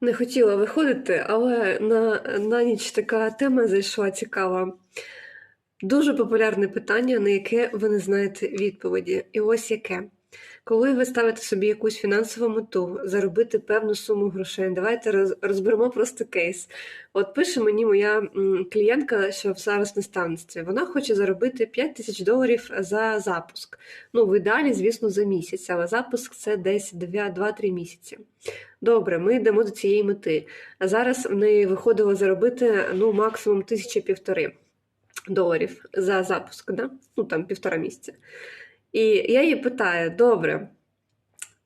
Не хотіла виходити, але на, на ніч така тема зайшла цікава. Дуже популярне питання, на яке ви не знаєте відповіді. І ось яке. Коли ви ставите собі якусь фінансову мету, заробити певну суму грошей, давайте розберемо просто кейс. От пише мені моя клієнтка, що зараз наставництві. Вона хоче заробити 5 тисяч доларів за запуск. Ну, в ідеалі, звісно, за місяць, але запуск це десь 2-3 місяці. Добре, ми йдемо до цієї мети. А зараз в неї виходило заробити ну, максимум тисячі півтори доларів за запуск, да? ну там півтора місяця. І я її питаю: добре,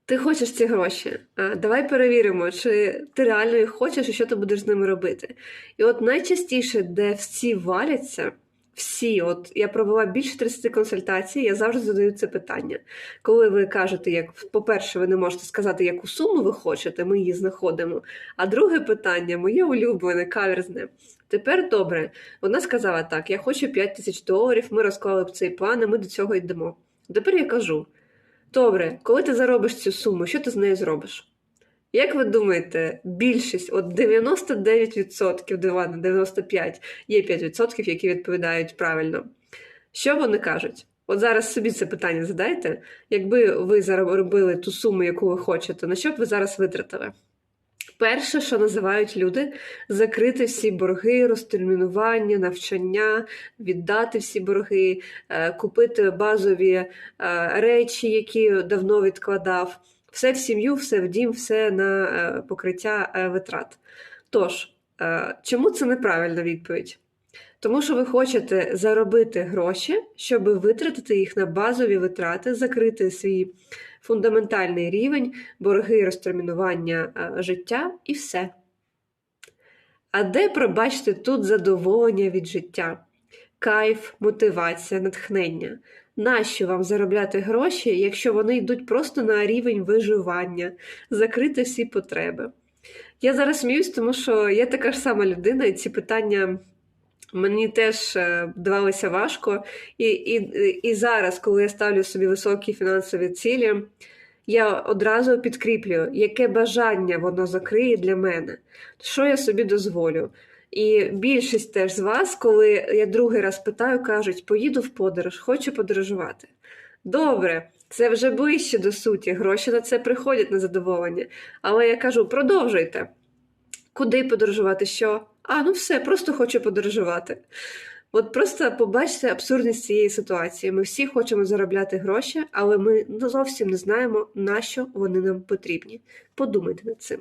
ти хочеш ці гроші? Давай перевіримо, чи ти реально їх хочеш і що ти будеш з ними робити. І от найчастіше, де всі валяться, всі, от я провела більше 30 консультацій, я завжди задаю це питання. Коли ви кажете, як, по-перше, ви не можете сказати, яку суму ви хочете, ми її знаходимо. А друге питання, моє улюблене, каверзне. Тепер добре, вона сказала так: я хочу 5 тисяч доларів, ми розклали б цей план, і ми до цього йдемо. Тепер я кажу: добре, коли ти заробиш цю суму, що ти з нею зробиш? Як ви думаєте, більшість, от 99%, де ладно, 95%, є 5%, які відповідають правильно. Що вони кажуть? От зараз собі це питання задайте. Якби ви заробили ту суму, яку ви хочете, на що б ви зараз витратили? Перше, що називають люди, закрити всі борги, розтермінування, навчання, віддати всі борги, е, купити базові е, речі, які давно відкладав, все в сім'ю, все в дім, все на е, покриття витрат. Тож, чому це неправильна відповідь? Тому що ви хочете заробити гроші, щоб витратити їх на базові витрати, закрити свій фундаментальний рівень, борги розтермінування е, життя і все. А де, пробачте, тут задоволення від життя, кайф, мотивація, натхнення? Нащо вам заробляти гроші, якщо вони йдуть просто на рівень виживання, закрити всі потреби? Я зараз сміюсь, тому що я така ж сама людина, і ці питання мені теж е, давалися важко. І, і, і зараз, коли я ставлю собі високі фінансові цілі, я одразу підкріплюю, яке бажання воно закриє для мене, що я собі дозволю. І більшість теж з вас, коли я другий раз питаю, кажуть, поїду в подорож, хочу подорожувати. Добре, це вже ближче до суті, гроші на це приходять на задоволення. Але я кажу, продовжуйте. Куди подорожувати? Що? А, ну все, просто хочу подорожувати. От просто побачте абсурдність цієї ситуації. Ми всі хочемо заробляти гроші, але ми зовсім не знаємо, на що вони нам потрібні. Подумайте над цим.